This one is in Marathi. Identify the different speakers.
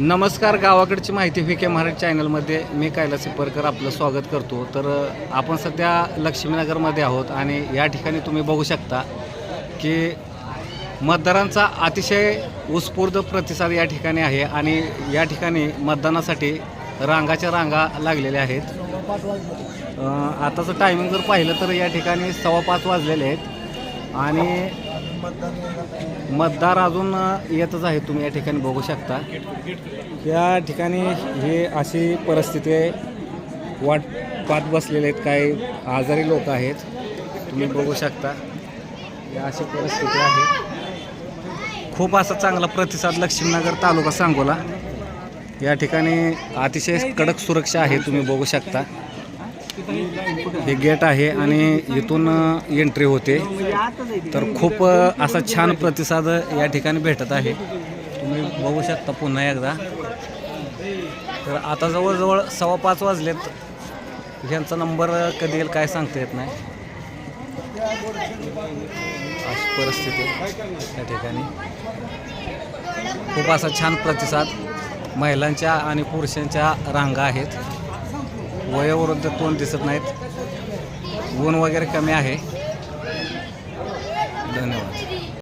Speaker 1: नमस्कार गावाकडची माहिती व्ही के महाराज चॅनलमध्ये मी कैलास परकर आपलं स्वागत करतो. तर आपण सध्या लक्ष्मीनगरमध्ये आहोत आणि या ठिकाणी तुम्ही बघू शकता की मतदारांचा अतिशय उत्स्फूर्त प्रतिसाद या ठिकाणी आहे आणि या ठिकाणी मतदानासाठी रांगाच्या रांगा लागलेल्या आहेत. आताचं टायमिंग जर पाहिलं तर या ठिकाणी सव्वा पाच वाजलेले आहेत आणि मतदार अजून येतच आहे तुम्ही या ठिकाणी बघू शकता. या ठिकाणी हे अशी परिस्थिती आहे. वाट पात बसलेले आहेत काही आजारी लोक आहेत. तुम्ही बघू शकता. या अशी परिस्थिती आहे. खूप असा चांगला प्रतिसाद लक्ष्मीनगर तालुका सांगोला. या ठिकाणी अतिशय कडक सुरक्षा आहे तुम्ही बघू शकता. हे गेट आहे आणि इथून एंट्री होते. तर खूप असा छान प्रतिसाद या ठिकाणी भेटत आहे. तुम्ही बघू शकता पुन्हा एकदा. तर आता जवळजवळ सव्वा पाच वाजलेत. ह्यांचा नंबर कधी येईल काय सांगता येत नाही. अशी परिस्थिती या ठिकाणी. खूप असा छान प्रतिसाद. महिलांच्या आणि पुरुषांच्या रांगा आहेत. वयोवृद्ध तोंड दिसत नाहीत? ऊन वगैरे कमी आहे.